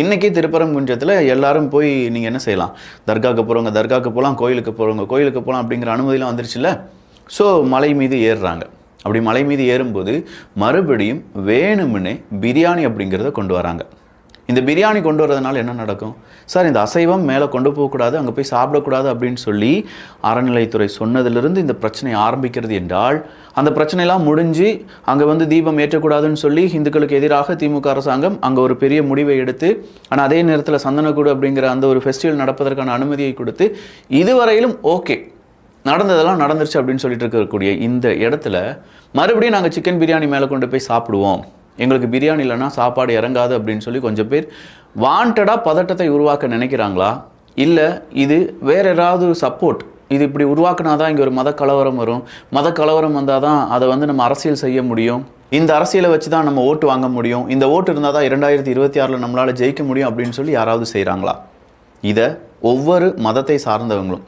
இன்றைக்கி திருப்பரங்குன்றத்தில் எல்லாரும் போய் நீங்கள் என்ன செய்யலாம்? தர்காவுக்கு போகிறவங்க தர்காவுக்கு போகலாம் கோயிலுக்கு போகிறவங்க கோயிலுக்கு போகலாம் அப்படிங்கிற அனுமதியெலாம் வந்துருச்சுல்ல? ஸோ மலை மீது ஏறுறாங்க. அப்படி மலை மீது ஏறும்போது மறுபடியும் வேணுமுன்னே பிரியாணி அப்படிங்கிறத கொண்டு வராங்க. இந்த பிரியாணி கொண்டு வரதுனால என்ன நடக்கும்? சார் இந்த அசைவம் மேலே கொண்டு போகக்கூடாது அங்கே போய் சாப்பிடக்கூடாது அப்படின்னு சொல்லி அறநிலைத்துறை சொன்னதிலிருந்து இந்த பிரச்சனை ஆரம்பிக்கிறது என்றால் அந்த பிரச்சனையெல்லாம் முடிஞ்சு அங்கே வந்து தீபம் ஏற்றக்கூடாதுன்னு சொல்லி இந்துக்களுக்கு எதிராக திமுக அரசாங்கம் அங்கே ஒரு பெரிய முடிவை எடுத்து ஆனால் அதே நேரத்தில் சந்தனக்கூடு அப்படிங்கிற அந்த ஒரு ஃபெஸ்டிவல் நடப்பதற்கான அனுமதியை கொடுத்து இதுவரையிலும் ஓகே நடந்ததெல்லாம் நடந்துருச்சு அப்படின்னு சொல்லிட்டு இருக்கக்கூடிய இந்த இடத்துல மறுபடியும் நாங்கள் சிக்கன் பிரியாணி மேலே கொண்டு போய் சாப்பிடுவோம். எங்களுக்கு பிரியாணி இல்லைன்னா சாப்பாடு இறங்காது அப்படின்னு சொல்லி கொஞ்சம் பேர் வாண்டடாக பதட்டத்தை உருவாக்க நினைக்கிறாங்களா? இல்லை இது வேற ஏதாவது சப்போர்ட் இது இப்படி உருவாக்குனா தான் இங்கே ஒரு மத கலவரம் வரும். மத கலவரம் வந்தால் தான் அதை வந்து நம்ம அரசியல் செய்ய முடியும். இந்த அரசியலை வச்சு தான் நம்ம ஓட்டு வாங்க முடியும். இந்த ஓட்டு இருந்தால் தான் இரண்டாயிரத்தி இருபத்தி ஆறில் நம்மளால் ஜெயிக்க முடியும் அப்படின்னு சொல்லி யாராவது செய்கிறாங்களா இதை ஒவ்வொரு மதத்தை சார்ந்தவங்களும்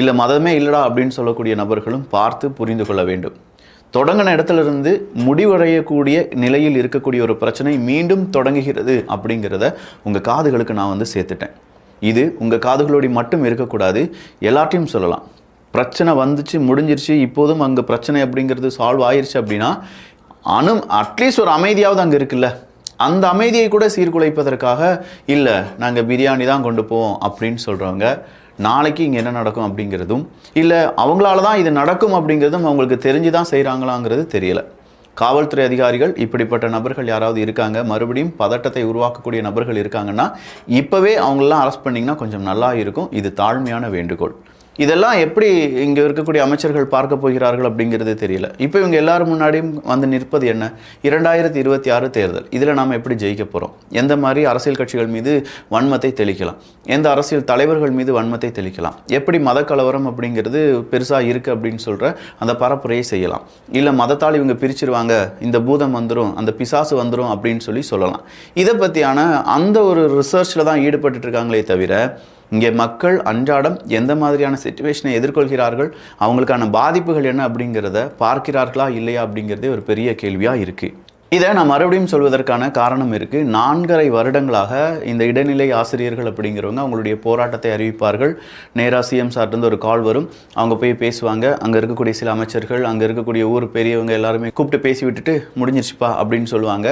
இல்லை மதமே இல்லடா அப்படின்னு சொல்லக்கூடிய நபர்களும் பார்த்து புரிந்து கொள்ள வேண்டும். தொடங்கின இடத்துல இருந்து முடிவடையக்கூடிய நிலையில் இருக்கக்கூடிய ஒரு பிரச்சனை மீண்டும் தொடங்குகிறது அப்படிங்கிறத உங்கள் காதுகளுக்கு நான் வந்து சேர்த்துட்டேன். இது உங்கள் காதுகளோடு மட்டும் இருக்கக்கூடாது எல்லாத்தையும் சொல்லலாம். பிரச்சனை வந்துச்சு முடிஞ்சிருச்சு இப்போதும் அங்கே பிரச்சனை அப்படிங்கிறது சால்வ் ஆயிடுச்சு அப்படின்னா அணு அட்லீஸ்ட் ஒரு அமைதியாவது அங்கே இருக்குல்ல. அந்த அமைதியை கூட சீர்குலைப்பதற்காக இல்லை நாங்கள் பிரியாணி தான் கொண்டு போவோம் அப்படின்னு சொல்கிறவங்க நாளைக்கு இங்கே என்ன நடக்கும் அப்படிங்கிறதும் இல்லை அவங்களால தான் இது நடக்கும் அப்படிங்கிறதும் அவங்களுக்கு தெரிஞ்சு தான் செய்கிறாங்களாங்கிறது தெரியல. காவல்துறை அதிகாரிகள் இப்படிப்பட்ட நபர்கள் யாராவது இருக்காங்க மறுபடியும் பதட்டத்தை உருவாக்கக்கூடிய நபர்கள் இருக்காங்கன்னா இப்போவே அவங்களெலாம் அரெஸ்ட் பண்ணிங்கன்னா கொஞ்சம் நல்லா இருக்கும். இது தாழ்மையான வேண்டுகோள். இதெல்லாம் எப்படி இங்கே இருக்கக்கூடிய அமைச்சர்கள் பார்க்க போகிறார்கள் அப்படிங்கிறது தெரியல. இப்போ இவங்க எல்லாரும் முன்னாடியும் வந்து நிற்பது என்ன? இரண்டாயிரத்தி இருபத்தி ஆறு தேர்தல். இதில் நாம் எப்படி ஜெயிக்க போகிறோம் எந்த மாதிரி அரசியல் கட்சிகள் மீது வன்மத்தை தெளிக்கலாம்? எந்த அரசியல் தலைவர்கள் மீது வன்மத்தை தெளிக்கலாம்? எப்படி மத கலவரம் அப்படிங்கிறது பெருசாக இருக்குது அப்படின்னு சொல்கிற அந்த பரப்புரையை செய்யலாம். இல்லை மதத்தால் இவங்க பிரிச்சிருவாங்க இந்த பூதம் வந்துடும் அந்த பிசாசு வந்துடும் அப்படின்னு சொல்லி சொல்லலாம். இதை பற்றியான அந்த ஒரு ரிசர்ச்சில் தான் ஈடுபட்டு இருக்காங்களே தவிர இங்கே மக்கள் அன்றாடம் எந்த மாதிரியான சுச்சுவேஷனை எதிர்கொள்கிறார்கள்? அவங்களுக்கான பாதிப்புகள் என்ன அப்படிங்கிறத பார்க்கிறார்களா இல்லையா அப்படிங்கிறதே ஒரு பெரிய கேள்வியாக இருக்குது இதை நான் மறுபடியும் சொல்வதற்கான காரணம் இருக்குது நான்கரை வருடங்களாக இந்த இடைநிலை ஆசிரியர்கள் அப்படிங்கிறவங்க அவங்களுடைய போராட்டத்தை அறிவிப்பார்கள். நேராக சிஎம் சார்ட்டு ஒரு கால் வரும். அவங்க போய் பேசுவாங்க. அங்கே இருக்கக்கூடிய சில அமைச்சர்கள் அங்கே இருக்கக்கூடிய ஊர் பெரியவங்க எல்லாருமே கூப்பிட்டு பேசி விட்டுட்டு முடிஞ்சிருச்சுப்பா அப்படின்னு சொல்லுவாங்க.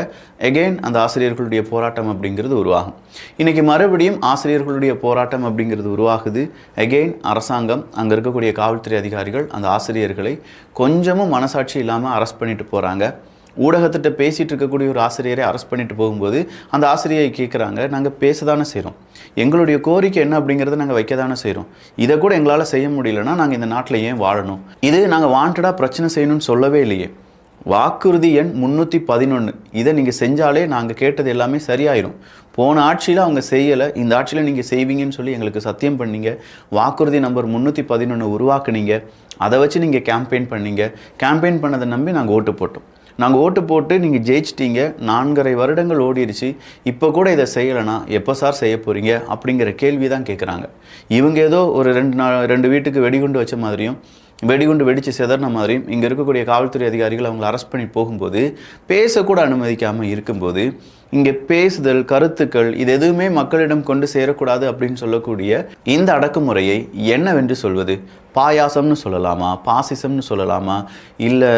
எகெயின் அந்த ஆசிரியர்களுடைய போராட்டம் அப்படிங்கிறது உருவாகும். இன்றைக்கி மறுபடியும் ஆசிரியர்களுடைய போராட்டம் அப்படிங்கிறது உருவாகுது. எகெயின் அரசாங்கம் அங்கே இருக்கக்கூடிய காவல்துறை அதிகாரிகள் அந்த ஆசிரியர்களை கொஞ்சமும் மனசாட்சி இல்லாமல் அரெஸ்ட் பண்ணிட்டு போகிறாங்க ஊடகத்திட்ட பேசிகிட்டு இருக்கக்கூடிய ஒரு ஆசிரியரை அரெஸ்ட் பண்ணிட்டு போகும்போது அந்த ஆசிரியை கேட்குறாங்க நாங்கள் பேச தானே செய்கிறோம் எங்களுடைய கோரிக்கை என்ன அப்படிங்கிறத நாங்கள் வைக்க தானே செய்கிறோம் இதை கூட எங்களால் செய்ய முடியலன்னா நாங்கள் இந்த நாட்டில் ஏன் வாழணும்? இது நாங்கள் வாண்டடாக பிரச்சனை செய்யணும்னு சொல்லவே இல்லையே. வாக்குறுதி எண் முந்நூற்றி பதினொன்று இதை நீங்கள் செஞ்சாலே நாங்கள் கேட்டது எல்லாமே சரியாயிடும் போன ஆட்சியில் அவங்க செய்யலை இந்த ஆட்சியில் நீங்கள் செய்வீங்கன்னு சொல்லி எங்களுக்கு சத்தியம் பண்ணீங்க. வாக்குறுதி நம்பர் முந்நூற்றி பதினொன்று உருவாக்குனீங்க. அதை வச்சு நீங்கள் கேம்பெயின் பண்ணீங்க. கேம்பெயின் பண்ணதை நம்பி நாங்கள் ஓட்டு போட்டோம். நாங்கள் ஓட்டு போட்டு நீங்கள் ஜெயிச்சிட்டீங்க நான்கரை வருடங்கள் ஓடிடுச்சு இப்போ கூட இதை செய்யலைனா எப்போ சார் செய்ய போகிறீங்க அப்படிங்கிற கேள்வி தான் கேட்குறாங்க இவங்க ஏதோ ஒரு ரெண்டு நாள் ரெண்டு வீட்டுக்கு வெடிகுண்டு வச்ச மாதிரியும் வெடிகுண்டு வெடித்து செதறின மாதிரியும் இங்கே இருக்கக்கூடிய காவல்துறை அதிகாரிகள் அவங்களை அரெஸ்ட் பண்ணி போகும்போது பேசக்கூட அனுமதிக்காமல் இருக்கும்போது இங்கே பேசுதல் கருத்துக்கள் இது எதுவுமே மக்களிடம் கொண்டு சேரக்கூடாது அப்படின்னு சொல்லக்கூடிய இந்த அடக்குமுறையை என்னவென்று சொல்வது? பாயாசம்னு சொல்லலாமா? பாசிசம்னு சொல்லலாமா? இல்லை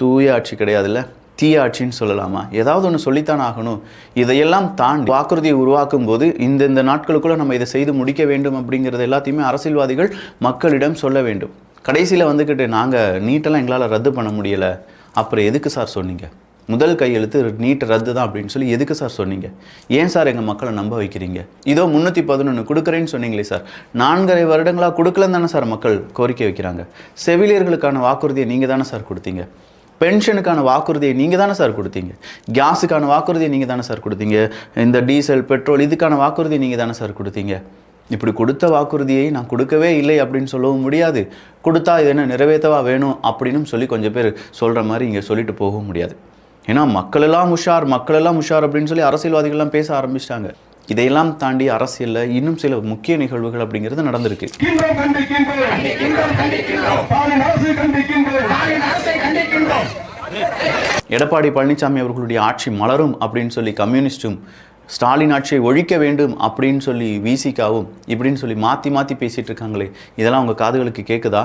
தூய ஆட்சி கிடையாதுல்ல? தீய ஆட்சின்னு சொல்லலாமா? ஏதாவது ஒன்று சொல்லித்தான் ஆகணும். இதையெல்லாம் தாண்டி வாக்குறுதியை உருவாக்கும் போது இந்த இந்த நாட்களுக்குள்ள நம்ம இதை செய்து முடிக்க வேண்டும் அப்படிங்கிறது எல்லாத்தையுமே அரசியல்வாதிகள் மக்களிடம் சொல்ல வேண்டும். கடைசியில் வந்துக்கிட்டு நாங்கள் நீட்டெல்லாம் எங்களால் ரத்து பண்ண முடியலை. அப்புறம் எதுக்கு சார் சொன்னீங்க? முதல் கையெழுத்து நீட் ரத்து தான் அப்படின்னு சொல்லி எதுக்கு சார் சொன்னீங்க? ஏன் சார் எங்கள் மக்களை நம்ப வைக்கிறீங்க? இதோ முந்நூற்றி பதினொன்று கொடுக்குறேன்னு சொன்னீங்களே சார். நான்கரை வருடங்களாக கொடுக்கலன்னு தானே சார் மக்கள் கோரிக்கை வைக்கிறாங்க. செவிலியர்களுக்கான வாக்குறுதியை நீங்கள் தானே சார் கொடுத்தீங்க. பென்ஷனுக்கான வாக்குறுதியை நீங்கள் தானே சார் கொடுத்தீங்க? கேஸுக்கான வாக்குறுதியை நீங்கள் தானே சார் கொடுத்தீங்க? இந்த டீசல் பெட்ரோல் இதுக்கான வாக்குறுதியை நீங்கள் தானே சார் கொடுத்தீங்க? இப்படி கொடுத்த வாக்குறுதியை நான் கொடுக்கவே இல்லை அப்படின்னு சொல்லவும் முடியாது. கொடுத்தா இது என்ன நிறைவேற்றவா வேணும் அப்படின்னு சொல்லி கொஞ்சம் பேர் சொல்கிற மாதிரி இங்கே சொல்லிட்டு போகவும் முடியாது. ஏன்னா மக்களெல்லாம் உஷார் மக்களெல்லாம் உஷார் அப்படின்னு சொல்லி அரசியல்வாதிகள்லாம் பேச ஆரம்பிச்சிட்டாங்க. இதையெல்லாம் தாண்டி அரசியலில் இன்னும் சில முக்கிய நிகழ்வுகள் அப்படிங்கிறது நடந்திருக்கு. எடப்பாடி பழனிசாமி அவர்களுடைய ஆட்சி மலரும் அப்படின்னு சொல்லி கம்யூனிஸ்டும் ஸ்டாலின் ஆட்சியை ஒழிக்க வேண்டும் அப்படின்னு சொல்லி விசிகாவும் இப்படின்னு சொல்லி மாற்றி மாற்றி பேசிகிட்டு இருக்காங்களே. இதெல்லாம் அவங்க காதுகளுக்கு கேட்குதா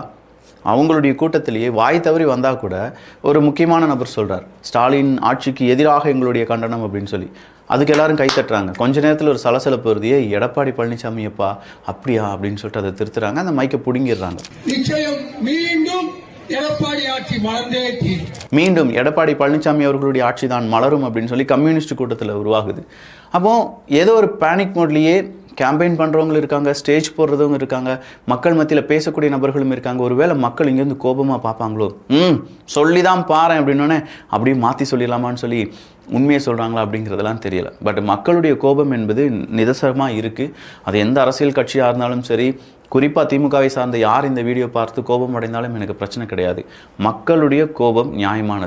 அவங்களுடைய கூட்டத்திலேயே வாய் தவறி வந்தால் கூட ஒரு முக்கியமான நபர் சொல்கிறார் ஸ்டாலின் ஆட்சிக்கு எதிராக எங்களுடைய கண்டனம் அப்படின்னு சொல்லி. அதுக்கு எல்லாரும் கை தட்டுறாங்க. கொஞ்ச நேரத்தில் ஒரு சலசலப்பு வருதியே எடப்பாடி பழனிசாமி அப்பா அப்படியா? அப்படின்னு சொல்லிட்டு அதை திருத்துறாங்க. அந்த மைக்கை பிடுங்கிடுறாங்க. நிச்சயம் மீண்டும் எடப்பாடி ஆட்சி மீண்டும் எடப்பாடி பழனிசாமி அவர்களுடைய ஆட்சி தான் மலரும் அப்படின்னு சொல்லி கம்யூனிஸ்ட் கூட்டத்தில் உருவாகுது. அப்போ ஏதோ ஒரு பேனிக் மோட்லேயே கேம்பெயின் பண்ணுறவங்களும் இருக்காங்க ஸ்டேஜ் போடுறவங்க இருக்காங்க மக்கள் மத்தியில் பேசக்கூடிய நபர்களும் இருக்காங்க. ஒருவேளை மக்கள் இங்கேருந்து கோபமாக பார்ப்பாங்களோ? ம் சொல்லி தான் பாறேன் அப்படின்னோடனே அப்படியே மாற்றி சொல்லிடலாமான்னு சொல்லி உண்மையை சொல்கிறாங்களா அப்படிங்கிறதெல்லாம் தெரியல. பட் மக்களுடைய கோபம் என்பது நிதர்சனமாக இருக்குது அது எந்த அரசியல் கட்சியாக இருந்தாலும் சரி குறிப்பாக திமுகவை சார்ந்த யார் இந்த வீடியோ பார்த்து கோபம் அடைந்தாலும் எனக்கு பிரச்சனை கிடையாது. மக்களுடைய கோபம் நியாயமானது.